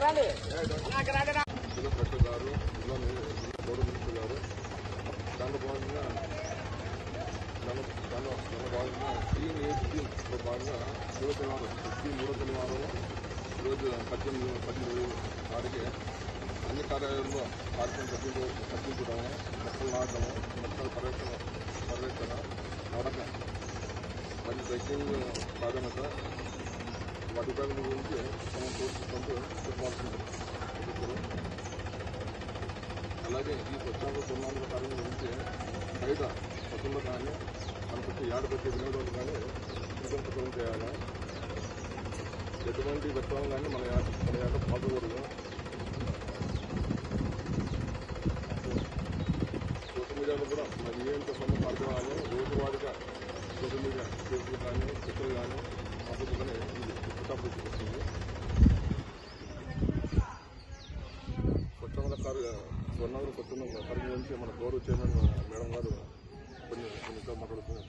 జిల్లా కలెక్టర్ గారు జిల్లా జిల్లా గౌరవ మినిస్టర్ గారు దాంట్లో భాగంగా దానిలో దానిలో దానిలో భాగంగా క్లీన్ ఏ స్కీమ్లో భాగంగా మూడో శనివారం స్కీమ్ మూడో శనివారం ఈరోజు పద్దెనిమిది పద్దెనిమిది వారికి అన్ని కార్యాలయాల్లో కార్యక్రమం కట్టించు మొక్కలు నాటడము మొక్కల పర్యటన పర్యటన నడక మరియు ట్రెక్కింగ్ ప్రాధాన్యత వాటి గురించి తమ తోచుకుంటూ చెప్పాల్సింది అలాగే ఈ స్వచ్ఛంద సున్నాంధ్ర కార్యం గురించి బయట పశువులు కానీ మనకు ఏడ పెట్టే వినియోగాలు కానీ నిరంతరం చేయాలి? ఎటువంటి వ్యక్తం కానీ మన ఏట మన ఏట పాల్గొకూడదు సోషల్ మీడియాలో కూడా మరి ఏంటో సొంత కార్యక్రమాలు రోజువారీగా సోషల్ మీడియా ఫేస్బుక్ కానీ ట్విట్టర్ కానీ ఇది పుట్టాపు వస్తుంది కొత్తమల కార్య స్వర్ణాలు మన గౌరవ చైర్మన్ మేడం గారు కొన్ని కొన్ని మాట్లాడుతున్నారు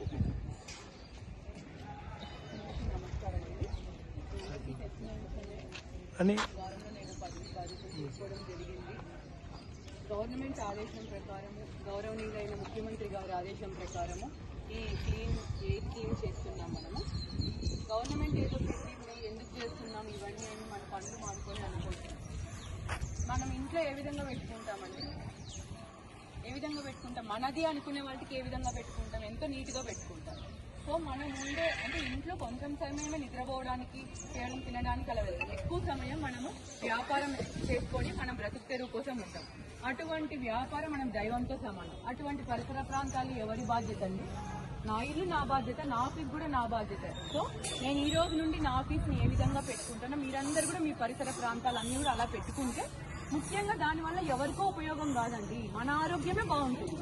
అని నేను తీసుకోవడం జరిగింది గవర్నమెంట్ ఆదేశం ప్రకారము గౌరవనీయులైన ముఖ్యమంత్రి గారి ఆదేశం ప్రకారము ఈ క్లీన్ ఎయిర్ క్లీన్ చేస్తున్నాం మనము గవర్నమెంట్ ఏదో పెట్టింది ఎందుకు చేస్తున్నాం ఇవన్నీ అని మన పనులు మానుకొని అనుకుంటున్నాం మనం ఇంట్లో ఏ విధంగా పెట్టుకుంటామండి? ఏ విధంగా పెట్టుకుంటాం? మనది అనుకునే వాళ్ళకి ఏ విధంగా పెట్టుకుంటాం? ఎంతో నీట్గా పెట్టుకుంటాం. సో మనం ఉండే అంటే ఇంట్లో కొంచెం సమయమే నిద్రపోవడానికి చేయడం తినడానికి అలా వెళ్తాం ఎక్కువ సమయం మనము వ్యాపారం చేసుకొని మనం బ్రతుకు తెరువు కోసం ఉంటాం. అటువంటి వ్యాపారం మనం దైవంతో సమానం. అటువంటి పరిసర ప్రాంతాలు ఎవరి బాధ్యత అండి? నా ఇల్లు నా బాధ్యత నా ఆఫీస్ కూడా నా బాధ్యత. సో నేను ఈ రోజు నుండి నా ఆఫీస్ని ఏ విధంగా పెట్టుకుంటానో మీరందరూ కూడా మీ పరిసర ప్రాంతాలన్నీ కూడా అలా పెట్టుకుంటే ముఖ్యంగా దానివల్ల ఎవరికో ఉపయోగం కాదండి. మన ఆరోగ్యమే బాగుంటుంది.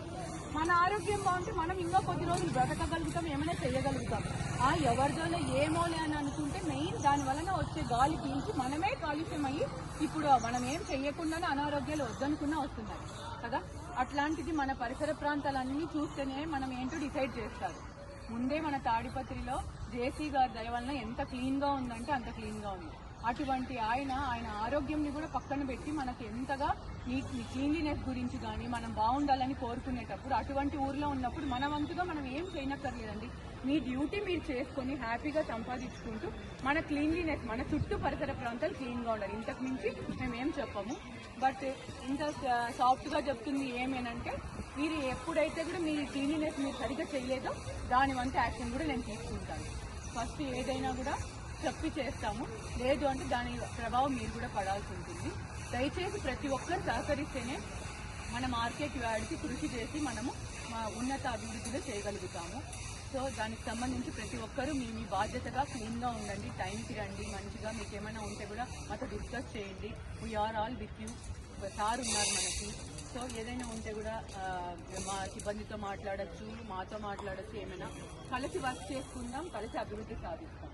మన ఆరోగ్యం బాగుంటే మనం ఇంకా కొద్ది రోజులు బ్రతకగలుగుతాం ఏమైనా చేయగలుగుతాం. ఆ ఎవరిదోలో ఏమోలే అని అనుకుంటే మెయిన్ దాని వలన వచ్చే గాలి పీల్చి మనమే కాలుష్యం అయ్యి ఇప్పుడు మనం ఏం చేయకుండానే అనారోగ్యాలు వద్దనుకున్నా వస్తున్నాయి. కదా? అట్లాంటిది మన పరిసర ప్రాంతాలన్నీ చూస్తేనే మనం ఏంటో డిసైడ్ చేస్తారు. ముందే మన తాడిపత్రిలో జేసీ గారి దయ వలన ఎంత క్లీన్గా ఉందంటే అంత క్లీన్గా ఉంది. అటువంటి ఆయన ఆయన ఆరోగ్యంని కూడా పక్కన పెట్టి మనకి ఎంతగా నీట్ క్లీన్లీనెస్ గురించి కానీ మనం బాగుండాలని కోరుకునేటప్పుడు అటువంటి ఊర్లో ఉన్నప్పుడు మన వంతుగా మనం ఏం చేయనక్కర్లేదండి. మీ డ్యూటీ మీరు చేసుకొని హ్యాపీగా సంపాదించుకుంటూ మన క్లీన్లీనెస్ మన చుట్టూ పరిసర ప్రాంతాలు క్లీన్గా ఉండాలి. ఇంతకు మించి మేము ఏం చెప్పము. బట్ ఇంత సాఫ్ట్గా చెప్తుంది ఏమేనంటే మీరు ఎప్పుడైతే కూడా మీ క్లీన్లీనెస్ మీరు సరిగ్గా చేయలేదో దాని వంత యాక్షన్ కూడా నేను తీసుకుంటాను. ఫస్ట్ ఏదైనా కూడా చెప్పి చేస్తాము. లేదు అంటే దాని ప్రభావం మీరు కూడా పడాల్సి ఉంటుంది. దయచేసి ప్రతి ఒక్కరు సహకరిస్తేనే మన మార్కెట్ వాడికి కృషి చేసి మనము మా ఉన్నత అభివృద్ధిలో చేయగలుగుతాము. సో దానికి సంబంధించి ప్రతి ఒక్కరూ మీ మీ బాధ్యతగా క్లీన్గా ఉండండి టైంకి రండి మంచిగా మీకు ఏమైనా ఉంటే కూడా మాతో డిస్కస్ చేయండి. We are all with you sir ఉన్నారు మనకి. సో ఏదైనా ఉంటే కూడా మా సిబ్బందితో మాట్లాడచ్చు మాతో మాట్లాడచ్చు ఏమైనా కలిసి వర్క్ చేసుకుందాం కలిసి అభివృద్ధి సాధిస్తాం.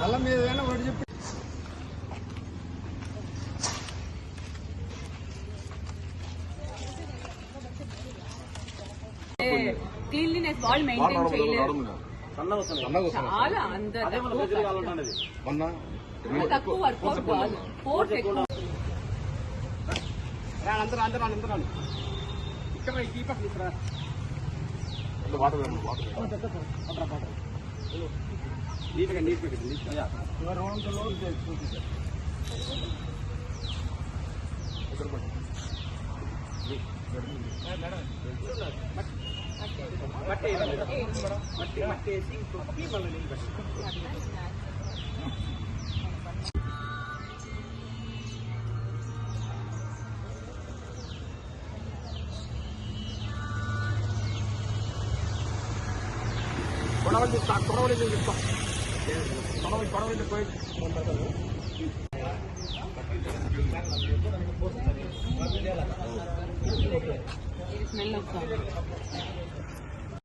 వాళ్ళు మీద ఏదైనా ఒకటి చెప్పి. క్లీన్లీనెస్ వాళ్ళు మెయింటైన్ చేయలేరు చాలా అంత తక్కువ మొన్న తక్కువ వర్కౌట్ కాదు ఫోర్స్ ఎక్కువ అందరూ అందరూ అందరూ ఇక్కడ ఈ పక్కన ఇక్కడ వాటర్ వాటర్ నీట్గా నీట్గా నీట్గా మట్టి మట్టి మట్టి వేసి కొట్టి మళ్ళీ నీళ్ళు పెట్టి కొడవలి తీస్తా కొడవలి తీస్తా కొడవలి కొడవలి పోయి ఇది స్మెల్ వస్తుంది